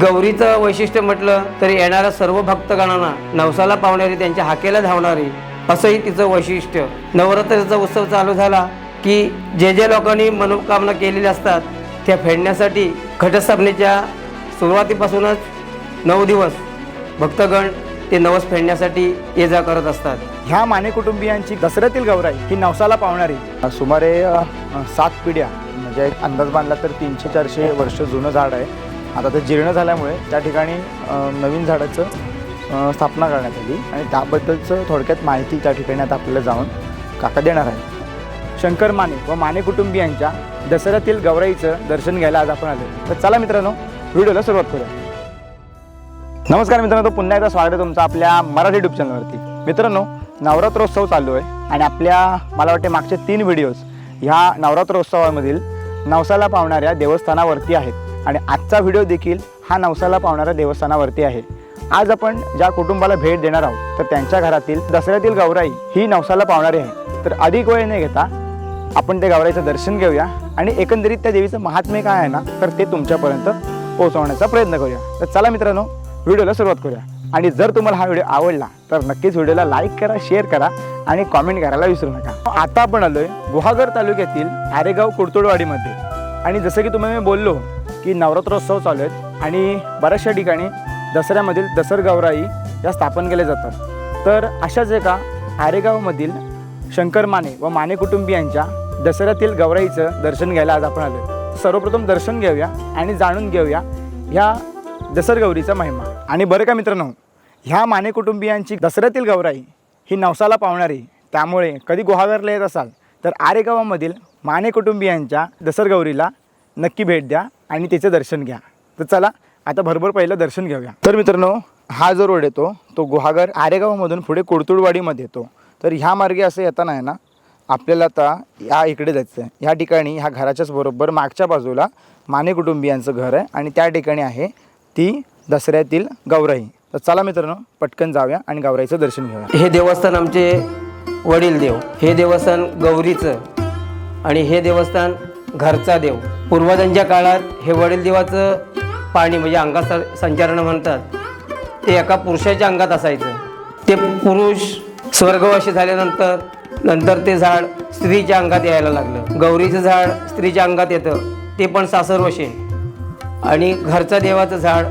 गौरीचं वैशिष्ट्य म्हटलं तरी येणाऱ्या सर्व भक्तगणांना नवसाला पावणारी त्यांच्या हाकेला धावणारी असंही तिचं वैशिष्ट्य. नवरात्रीचा उत्सव चालू झाला की जे जे लोकांनी मनोकामना केलेल्या असतात त्या फेडण्यासाठी घटस्थापनेच्या सुरुवातीपासूनच नऊ दिवस भक्तगण ते नवस फेडण्यासाठी ये जा करत असतात. ह्या माने कुटुंबियांची दसऱ्यातील गौराई ही नवसाला पावणारी. सुमारे सात पिढ्या म्हणजे अंदाज बांधला तर तीनशे चारशे वर्ष जुनं झाड आहे. आता ते जीर्ण झाल्यामुळे त्या ठिकाणी नवीन झाडाचं स्थापना करण्यात आली आणि त्याबद्दलचं थोडक्यात माहिती त्या ठिकाणी आता आपल्याला जाऊन काका देणार आहे शंकर माने व माने कुटुंबियांच्या दसऱ्यातील गौराईचं दर्शन घ्यायला आज आपण आलो. तर चला मित्रांनो व्हिडिओला सुरुवात करूया. नमस्कार मित्रांनो पुन्हा एकदा स्वागत आहे तुमचं आपल्या मराठी युट्यूब चॅनलवरती मित्रांनो नवरात्रोत्सव चालू आहे आणि आपल्या मला वाटते मागचे तीन व्हिडिओज ह्या नवरात्रोत्सवामधील नवसाला पावणाऱ्या देवस्थानावरती आहेत. आणि आजचा व्हिडिओ देखील हा नवसाला पावणाऱ्या देवस्थानावरती आहे. आज आपण ज्या कुटुंबाला भेट देणार आहोत तर त्यांच्या घरातील दसऱ्यातील गौराई ही नवसाला पावणारी आहे. तर अधिक वेळ न घेता आपण त्या गौराईचं दर्शन घेऊया आणि एकंदरीत त्या देवीचं महात्म्य काय आहे ना तर ते तुमच्यापर्यंत पोहोचवण्याचा प्रयत्न करूया. तर चला मित्रांनो व्हिडिओला सुरुवात करूया. आणि जर तुम्हाला हा व्हिडिओ आवडला तर नक्कीच व्हिडिओला लाईक करा शेअर करा आणि कॉमेंट करायला विसरू नका. आता आपण आलोय गुहागर तालुक्यातील आरेगाव कुडतोडवाडीमध्ये. आणि जसं की तुम्हाला मी बोललो की नवरात्रोत्सव चालू आहेत आणि बऱ्याचशा ठिकाणी दसऱ्यामधील दसरगौराई या स्थापन केल्या जातात. तर अशाच एका आरेगावमधील शंकर माने व माने कुटुंबियांच्या दसऱ्यातील गौराईचं दर्शन घ्यायला आज आपण आलो सर्वप्रथम दर्शन घेऊया आणि जाणून घेऊया ह्या दसरगौरीचा महिमा. आणि बरं का मित्रांनो ह्या माने कुटुंबियांची दसऱ्यातील गौराई ही नवसाला पावणारी त्यामुळे कधी गुहागरला येत असाल तर आरेगावामधील माने कुटुंबियांच्या दसरगौरीला नक्की भेट द्या आणि त्याचं दर्शन घ्या. तर चला आता भरभर पहिलं दर्शन घेऊया. तर मित्रांनो हा जो रोड येतो तो गुहागर आरेगावमधून पुढे कुडतुडवाडीमध्ये येतो. तर ह्या मार्गे असं येताना आहे ना आपल्याला आता या इकडे जायचं आहे ह्या ठिकाणी ह्या घराच्याच बरोबर मागच्या बाजूला माने कुटुंबियांचं घर आहे आणि त्या ठिकाणी आहे ती दसऱ्यातील गौराई. तर चला मित्रांनो पटकन जाऊया आणि गौराईचं दर्शन घेऊया. हे देवस्थान आमचे वडील देव हे देवस्थान गौरीचं आणि हे देवस्थान घरचा देव. पूर्वजांच्या काळात हे वडील देवाचं पाणी म्हणजे अंगात स- संचारण म्हणतात. ते एका पुरुषाच्या अंगात असायचं. ते पुरुष स्वर्गवासी झाल्यानंतर नंतर ते झाड स्त्रीच्या अंगात यायला लागलं. गौरीचं झाड स्त्रीच्या अंगात येतं. ते पण सासरवशी आणि घरचं देवाचं झाड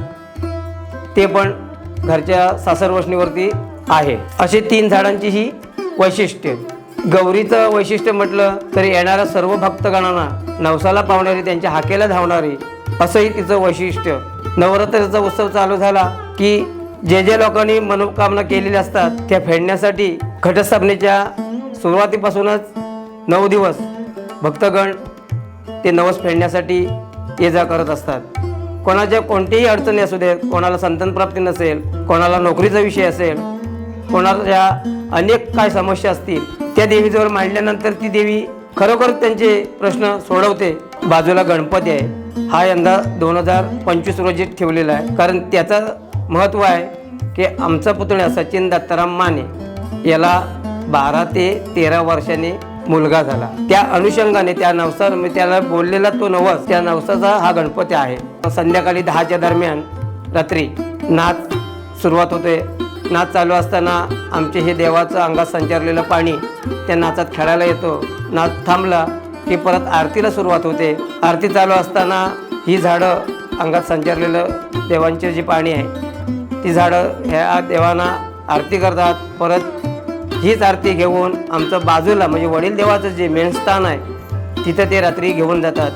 ते पण घरच्या सासरवशनीवरती आहे. असे तीन झाडांची ही वैशिष्ट्य. गौरीचं वैशिष्ट्य म्हटलं तरी येणाऱ्या सर्व भक्तगणांना नवसाला पावणारी त्यांच्या हाकेला धावणारी असंही तिचं वैशिष्ट्य. नवरात्रीचा उत्सव चालू झाला की जे जे लोकांनी मनोकामना केलेल्या असतात त्या फेडण्यासाठी घटस्थापनेच्या सुरुवातीपासूनच नऊ दिवस भक्तगण ते नवस फेडण्यासाठी ये जा करत असतात. कोणाच्या कोणतीही अडचणी असू देत कोणाला संतानप्राप्ती नसेल कोणाला नोकरीचा विषय असेल कोणाच्या अनेक काय समस्या असतील त्या देवीजवळ मांडल्यानंतर ती देवी खरोखर त्यांचे प्रश्न सोडवते. बाजूला गणपती आहे. हा यंदा दोन हजार पंचवीस रोजी ठेवलेला आहे. कारण त्याचं महत्त्व आहे की आमचा पुतण्या सचिन दत्ताराम माने याला बारा ते तेरा वर्षाने मुलगा झाला. त्या अनुषंगाने त्या नवसा त्याला बोललेला तो नवस त्या नवसाचा हा गणपती आहे. संध्याकाळी दहाच्या दरम्यान रात्री नाच सुरुवात होते. नाच चालू असताना आमचे हे देवाचं अंगात संचारलेलं पाणी त्या नाचात खेळायला येतो. नाच थांबला की परत आरतीला सुरुवात होते. आरती चालू असताना ही झाडं अंगात संचारलेलं देवांचे जे पाणी आहे ती झाडं ह्या देवांना आरती करतात. परत हीच आरती घेऊन आमचं बाजूला म्हणजे वडील देवाचं जे मेन स्थान आहे तिथं ते रात्री घेऊन जातात.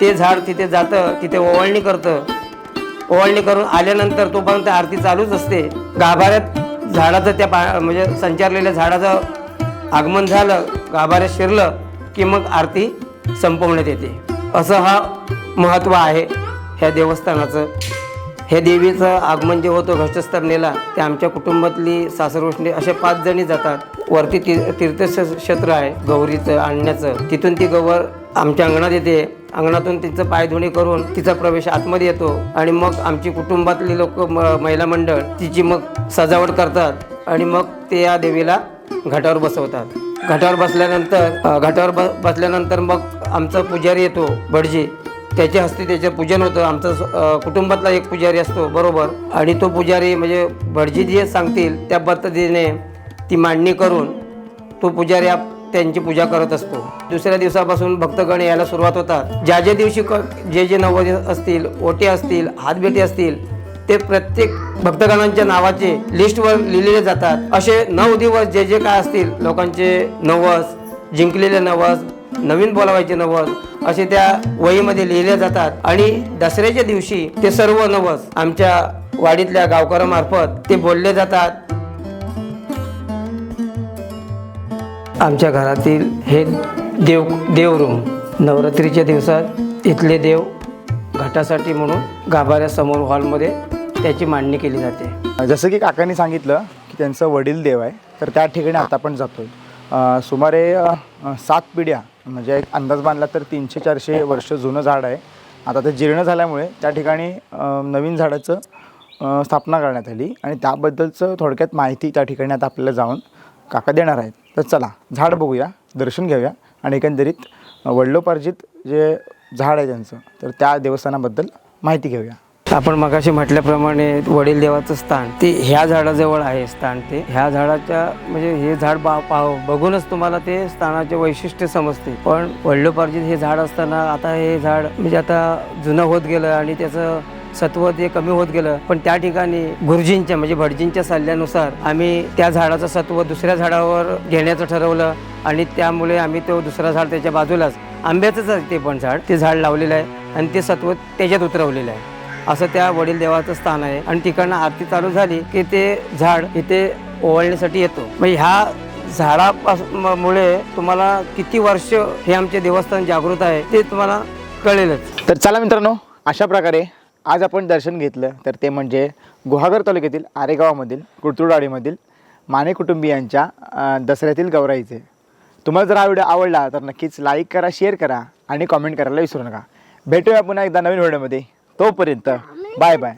ते झाड तिथे जातं तिथे ओवाळणी करतं. ओवाळणी करून आल्यानंतर तोपर्यंत आरती चालूच असते. गाभाऱ्यात झाडाचं त्या पा म्हणजे संचारलेल्या झाडाचं आगमन झालं गाभाऱ्यात शिरलं की मग आरती संपवण्यात येते. असं हा महत्त्व आहे ह्या देवस्थानाचं. हे देवीचं आगमन जे होतं घटस्थापनेला ते आमच्या कुटुंबातली सासरवृष्णी असे पाच जणी जातात. वरती ती तीर्थक्षेत्र आहे गौरीचं आणण्याचं. तिथून ती गौर आमच्या अंगणात येते. अंगणातून तिचं पायधुणी करून तिचा प्रवेश आतमध्ये येतो. आणि मग आमची कुटुंबातली लोक महिला मंडळ तिची मग सजावट करतात. आणि मग ते या देवीला घाटावर बसवतात. घाटावर बसल्यानंतर घाटावर ब बसल्यानंतर मग आमचा पुजारी येतो भटजी. त्याच्या हस्ते त्याचं पूजन होतं. आमचं कुटुंबातला एक पुजारी असतो बरोबर. आणि तो पुजारी म्हणजे भटजी जे सांगतील त्या पद्धतीने ती मांडणी करून तो पुजारी आप त्यांची पूजा करत असतो. दुसऱ्या दिवसापासून भक्तगण यायला सुरुवात होतात. ज्या ज्या दिवशी क- जे जे नवस असतील ओटे असतील हातभेटी असतील ते प्रत्येक भक्तगणांच्या नावाचे लिस्टवर लिहिलेले जातात. असे नऊ दिवस जे जे काय असतील लोकांचे नवस जिंकलेले नवस नवीन बोलावायचे नवस असे त्या वहीमध्ये लिहिले जातात. आणि दसऱ्याच्या दिवशी ते सर्व नवस आमच्या वाडीतल्या गावकऱ्यामार्फत ते बोलले जातात. आमच्या घरातील हे देव देवरूम नवरात्रीच्या दिवसात इथले देव घटासाठी म्हणून गाभाऱ्यासमोर हॉलमध्ये त्याची मांडणी केली जाते. जसं की काकांनी सांगितलं की त्यांचं वडील देव आहे तर त्या ठिकाणी आता आपण जातो आहे सुमारे सात पिढ्या म्हणजे एक अंदाज बांधला तर तीनशे चारशे वर्ष जुनं झाड आहे. आता ते जीर्ण झाल्यामुळे त्या ठिकाणी नवीन झाडाचं स्थापना करण्यात आली आणि त्याबद्दलचं थोडक्यात माहिती त्या ठिकाणी आता आपल्याला जाऊन काका देणार आहेत. तर चला झाड बघूया दर्शन घेऊया आणि एकंदरीत वडिलोपार्जित जे झाड आहे त्यांचं तर त्या देवस्थानाबद्दल माहिती घेऊया. आपण मगाशी म्हटल्याप्रमाणे वडील देवाचं स्थान ते ह्या झाडाजवळ आहे स्थान ते. ह्या झाडाच्या म्हणजे हे झाड बा पाव बघूनच तुम्हाला ते स्थानाचे वैशिष्ट्य समजते. पण वडिलोपार्जित हे झाड असताना आता हे झाड म्हणजे आता जुनं होत गेलं आणि त्याचं सत्व ते कमी होत गेलं. पण त्या ठिकाणी गुरुजींच्या म्हणजे भटजींच्या सल्ल्यानुसार आम्ही त्या झाडाचं सत्व दुसऱ्या झाडावर घेण्याचं ठरवलं आणि त्यामुळे आम्ही तो दुसरा झाड त्याच्या बाजूलाच आंब्याचंच आहे ते पण झाड ते झाड लावलेलं आहे आणि ते सत्व त्याच्यात उतरवलेलं आहे. असं त्या वडील देवाचं स्थान आहे आणि तिकडनं आरती चालू झाली की ते झाड इथे ओवाळण्यासाठी येतो. मग ह्या झाडापासून तुम्हाला किती वर्ष हे आमचे देवस्थान जागृत आहे ते तुम्हाला कळेलच. तर चला मित्रांनो अशा प्रकारे आज आपण दर्शन घेतलं तर ते म्हणजे गुहागर तालुक्यातील आरेगावामधील कुर्तुरवाडीमधील माने कुटुंबियांच्या दसऱ्यातील गौराईचे तुम्हाला जर हा व्हिडिओ आवडला तर नक्कीच लाईक करा शेअर करा आणि कॉमेंट करायला विसरू नका. भेटूया पुन्हा एकदा नवीन व्हिडिओमध्ये. तोपर्यंत बाय बाय